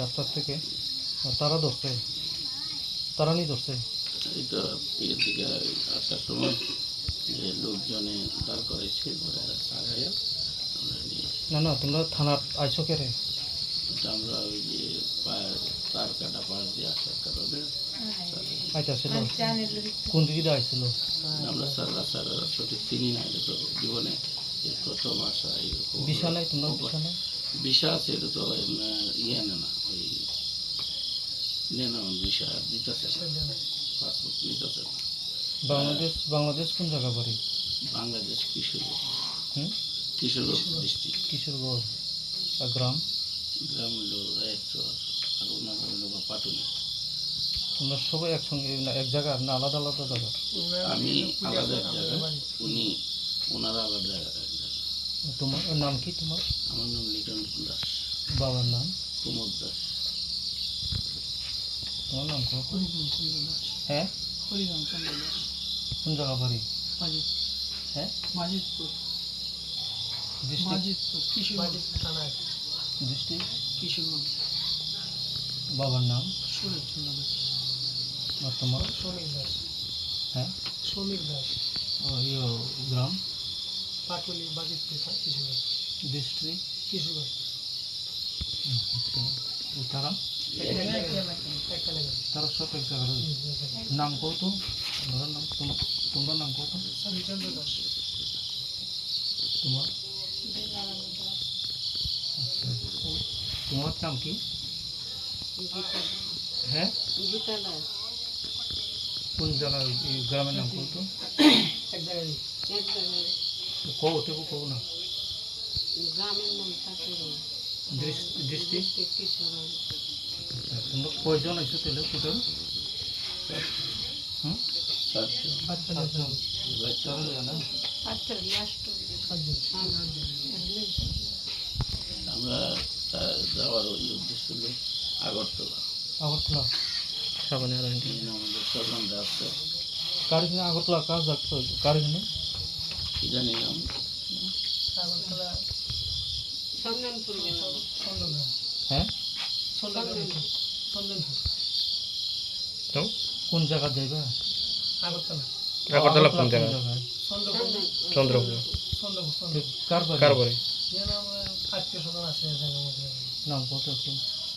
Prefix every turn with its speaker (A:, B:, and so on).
A: রাস্তার থেকে? তারা ধরছে? তারা নিয়ে ধরছে
B: আসার সময় যে লোকজনে দাঁড় করেছে নিয়ে
A: না না তোমরা থানার আইসো কে
B: আমরা ওই যে পাশ দিয়ে আসার কারণে
A: আইতাছিল কোন দিকে দিয়ে আইছিল
B: আমরা সারা সারা চিনি না এটা তো জীবনে এই প্রথম আসা
A: বিশা
B: এটা তো ইয়ে না ওই নেয় না দিতেছে পাসপোর্ট নিতেছে না
A: বাংলাদেশ বাংলাদেশ কোন জায়গা বাড়ি?
B: বাংলাদেশ কিশোরগঞ্জ।
A: হুম
B: কিশোরগঞ্জ। ডিস্ট্রিক্ট
A: কিশোরগঞ্জ গ্রাম?
B: গ্রাম হলো রায়চর। আর ওনার হলো বা পাটুলি।
A: তোমরা সবাই একসঙ্গে না এক জায়গার না আলাদা আলাদা জায়গার
B: আমি আলাদা এক জায়গায় উনি ওনারা আলাদা এক জায়গায়
A: তোমার নাম কি তোমার?
B: আমার নাম লিটন দাস।
A: বাবার নাম?
B: প্রমোদ দাস।
A: তোমার নাম কো? হ্যাঁ?
C: হরিরাম চন্দ্র দাস।
A: কোন জায়গা বাড়ি?
C: মাজিদ
A: হ্যাঁ?
C: মাজিদপুর।
A: ডিস্ট্রিক্ট?
C: মাজিদপুর কিশোরগঞ্জ। থানায়
A: ডিস্ট্রিক্ট?
C: কিশোরগঞ্জ।
A: বাবার নাম?
C: সুরেশ চন্দ্র দাস।
A: হ্যাঁ?
C: শ্রমিক দাস।
A: ও ইয়ে গ্রাম?
C: পাটুলি কিশোরগঞ্জ।
A: ডিস্ট্রিক্ট?
C: কিশোরগঞ্জ।
A: তারা
C: একটা লেগে
A: তারা সব এক জায়গায় নাম কত তোমার নাম? তোমার নাম কত
C: হরিচন্দ্র দাস
A: তোমার? আচ্ছা। তোমার নাম কি? হ্যাঁ? কোন জায়গায় এই গ্রামের নাম কত
C: এক জায়গায়
A: কও তেবু কও না।
D: গ্রামের নাম
A: ডিস্ট্রিক্ট তোমরা কয়জন আইসো তাহলে টোটাল হুম?
B: চারজন
A: সাতজন জানা
D: আচ্ছা
B: আমরা যাওয়ার ওই উদ্দেশ্য আগরতলা।
A: আগরতলা? সাবানে আর
B: আমাদের প্রধান রাস্তা।
A: কার এখানে আগরতলা? কাজ যাচ্ছে কার এখানে
B: কি জানি নাম?
C: আগরতলা।
D: সন্ধানপুর গেলাম।
A: হ্যাঁ?
C: চন্দ্রগ্রাম চন্দনপুর।
A: তো? কোন জায়গা যাইবা?
C: আগরতলা।
A: আগরতলা কোন জায়গা?
C: চন্দ্রপুর।
A: চন্দ্রপুর কার কার নাম কত